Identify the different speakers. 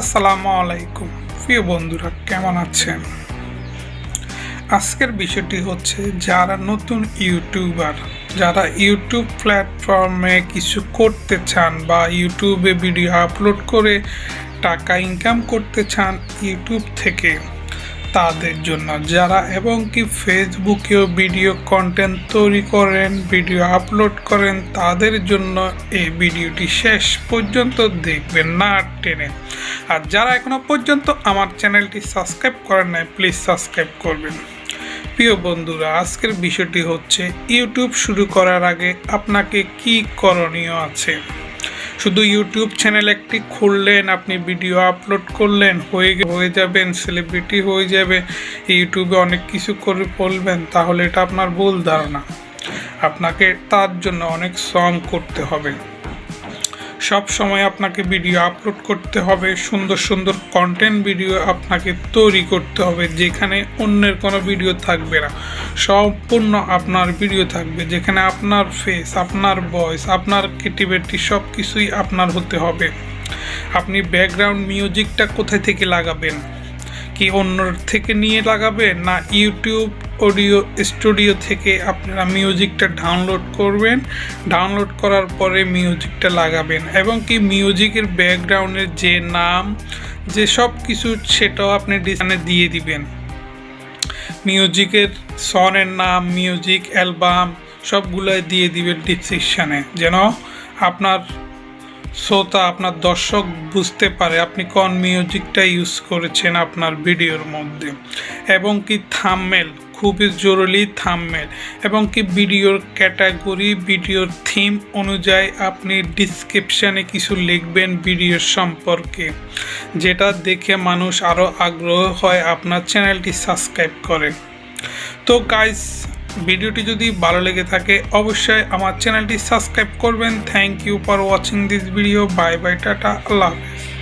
Speaker 1: আসসালামু আলাইকুম। প্রিয় বন্ধুরা, কেমন আছেন? আজকের বিষয়টি হচ্ছে, যারা নতুন ইউটিউবার, যারা ইউটিউব প্ল্যাটফর্মে কিছু করতে চান বা ইউটিউবে ভিডিও আপলোড করে টাকা ইনকাম করতে চান ইউটিউব থেকে, তাদের জন্য যারা এবং কি ফেসবুকেও ভিডিও কন্টেন্ট তৈরি করেন, ভিডিও আপলোড করেন, তাদের জন্য এই ভিডিওটি শেষ পর্যন্ত দেখবেন না টেনে। আর যারা এখনও পর্যন্ত আমার চ্যানেলটি সাবস্ক্রাইব করেন নাই প্লিজ সাবস্ক্রাইব করবেন। প্রিয় বন্ধুরা, আজকের বিষয়টি হচ্ছে ইউটিউব শুরু করার আগে আপনাকে কি করণীয় আছে? শুধু ইউটিউব চ্যানেল একটি খুললেন, আপনি ভিডিও আপলোড করলেন, হয়ে হয়ে যাবেন সেলিব্রিটি হয়ে যাবে ইউটিউবে অনেক কিছু করে বলবেন, তাহলে এটা আপনার ভুল ধারণা। আপনাকে তার জন্য অনেক শ্রম করতে হবে। সব সময় আপনাকে ভিডিও আপলোড করতে হবে, সুন্দর সুন্দর কন্টেন্ট ভিডিও আপনাকে তৈরি করতে হবে, যেখানে অন্যের কোনো ভিডিও থাকবে না। সম্পূর্ণ আপনার ভিডিও থাকবে, যেখানে আপনার ফেস আপনার ভয়েস আপনার ক্রিয়েটিভিটি সব কিছুই আপনার হতে হবে। আপনি ব্যাকগ্রাউন্ড মিউজিকটা কোথায় থেকে লাগাবেন? কি অন্যর থেকে নিয়ে লাগাবেন, না ইউটিউব অডিও স্টুডিও থেকে আপনারা মিউজিকটা ডাউনলোড করবেন। ডাউনলোড করার পরে মিউজিকটা লাগাবেন এবং কি মিউজিকের ব্যাকগ্রাউন্ডের যে নাম, যে সব কিছু সেটাও আপনি ডিজাইনে দিয়ে দিবেন। মিউজিকের সনের নাম, মিউজিক অ্যালবাম সবগুলোই দিয়ে দিবেন ডিসক্রিপশানে। যেন আপনার শ্রোতা, আপনার দর্শক বুঝতে পারে আপনি কোন মিউজিকটা ইউজ করেছেন আপনার ভিডিওর মধ্যে। এবং কি থামমেল খুবই জরুরি থামমেল এবং কি ভিডিওর ক্যাটাগরি, ভিডিওর থিম অনুযায়ী আপনি ডিসক্রিপশানে কিছু লিখবেন ভিডিওর সম্পর্কে। যেটা দেখে মানুষ আরও আগ্রহ হয় আপনার চ্যানেলটি সাবস্ক্রাইব করে। তো গাইস ভিডিওটি যদি ভালো লেগে থাকে, অবশ্যই আমার চ্যানেলটি সাবস্ক্রাইব করবেন। Thank you for watching this video bye bye tata, Allah হাফেজ।